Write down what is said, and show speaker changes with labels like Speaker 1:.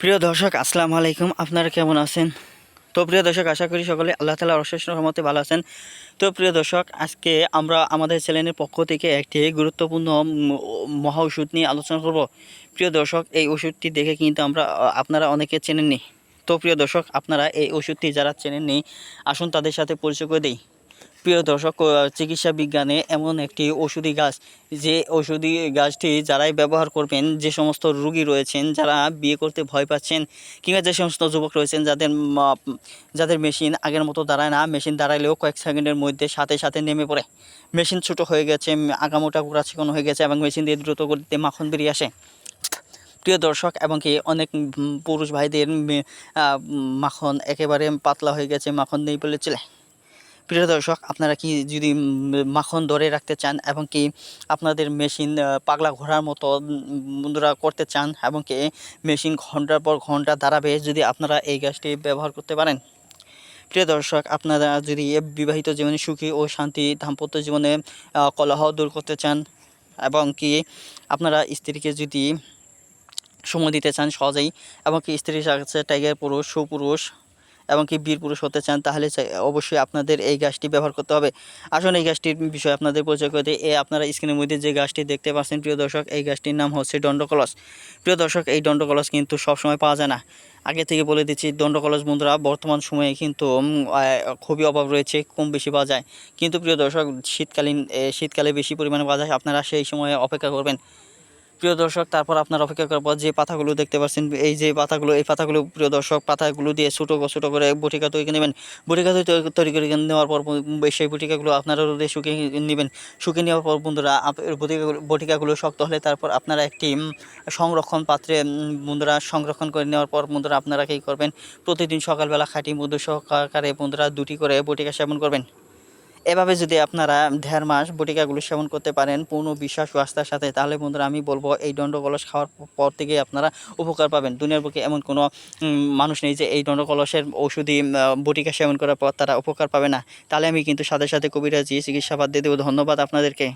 Speaker 1: প্রিয় দর্শক, আসসালামু আলাইকুম। আপনারা কেমন আছেন? তো প্রিয় দর্শক, আশা করি সকলে আল্লাহ তালা অশেষ রহমতে ভালো আছেন। তো প্রিয় দর্শক, আজকে আমরা আমাদের চ্যানেলের পক্ষ থেকে একটি গুরুত্বপূর্ণ মহা ওষুধ নিয়ে আলোচনা করব। প্রিয় দর্শক, এই ওষুধটি দেখে কিন্তু আমরা আপনারা অনেকে চেনেননি। তো প্রিয় দর্শক, আপনারা এই ওষুধটি যারা চেনেননি, আসুন তাদের সাথে পরিচয় করে দিই। প্রিয় দর্শক চিকিৎসা বিজ্ঞানে এমন একটি ওষুধি গাছ, যে ওষুধি গাছটি যারাই ব্যবহার করবেন, যে সমস্ত রুগী রয়েছেন, যারা বিয়ে করতে ভয় পাচ্ছেন, কিংবা যে সমস্ত যুবক রয়েছেন, যাদের যাদের মেশিন আগের মতো দাঁড়ায় না, মেশিন দাঁড়াইলেও কয়েক সেকেন্ডের মধ্যে সাথে সাথে নেমে পড়ে। মেশিন ছোট হয়ে গেছে আগামোটা গোড়া চিকন হয়ে গেছে, এবং মেশিন দিয়ে দ্রুত গতিতে মাখন বেরিয়ে আসে। প্রিয় দর্শক, এবং কি অনেক পুরুষ ভাইদের মাখন একেবারে পাতলা হয়ে গেছে, মাখন নেই বলে প্রিয় দর্শক, আপনারা কি যদি মাখন ধরে রাখতে চান এবং কি আপনাদের মেশিন পাগলা ঘোড়ার মতো বন্ধুরা করতে চান এবং কি মেশিন ঘণ্টার পর ঘণ্টা দাঁড়াবে যদি আপনারা এই গ্যাসটি ব্যবহার করতে পারেন? প্রিয় দর্শক, আপনারা যদি বিবাহিত জীবনে সুখী ও শান্তি দাম্পত্য জীবনে কলহ দূর করতে চান এবং কি আপনারা স্ত্রীকে যদি সময় দিতে চান সহজেই এবং কি স্ত্রীর কাছে টাইগার পুরুষ, সুপুরুষ এবং কি বীর পুরুষ হতে চান, তাহলে অবশ্যই আপনাদের এই গাছটি ব্যবহার করতে হবে। আসুন এই গাছটির বিষয়ে আপনাদের পরিচয় করে এ আপনারা স্ক্রিনের মধ্যে যে গাছটি দেখতে পাচ্ছেন, প্রিয় দর্শক, এই গাছটির নাম হচ্ছে দণ্ডকলস প্রিয় দর্শক, এই দণ্ডকলস কিন্তু সবসময় পাওয়া যায় না। আগে থেকে বলে দিচ্ছি দণ্ডকলস বন্ধুরা, বর্তমান সময়ে কিন্তু খুবই অভাব রয়েছে, কম বেশি পাওয়া যায়। কিন্তু প্রিয় দর্শক, শীতকালীন শীতকালে বেশি পরিমাণে পাওয়া যায়, আপনারা সেই সময়ে অপেক্ষা করবেন। প্রিয় দর্শক, তারপর আপনার অপেক্ষা করার পর যে পাতাগুলো দেখতে পাচ্ছেন, এই যে পাতাগুলো, এই পাতাগুলো প্রিয় দর্শক, পাতাগুলো দিয়ে ছোটো ছোটো করে বটিকা তৈরি নেবেন। বটিকা তৈরি- করে নেওয়ার পর সেই বটিকাগুলো আপনারা রোদে শুকিয়ে নেবেন। শুকিয়ে নেওয়ার পর বন্ধুরা বটিকাগুলো শক্ত হলে তারপর আপনারা একটি সংরক্ষণ পাত্রে বন্ধুরা সংরক্ষণ করে নেওয়ার পর বন্ধুরা আপনারা কী করবেন? প্রতিদিন সকালবেলা খাঁটি মধু সহকারে বন্ধুরা দুটি করে বটিকা সেবন করবেন। এভাবে যদি আপনারা দেড় মাস বটিকাগুলো সেবন করতে পারেন, পূর্ণ বিশ্বাস ও আস্থার সাথে, তাহলে বন্ধুরা আমি বলব এই দণ্ডকলস খাওয়ার পর থেকে আপনারা উপকার পাবেন। দুনিয়ার বুকে এমন কোনো মানুষ নেই যে এই দণ্ডকলসের ঔষধি বটিকা সেবন করার পর তারা উপকার পাবে না। তাহলে আমি কিন্তু সাথে সাথে কবিরাজি চিকিৎসাবাদ দিয়ে দেবো। ধন্যবাদ আপনাদেরকে।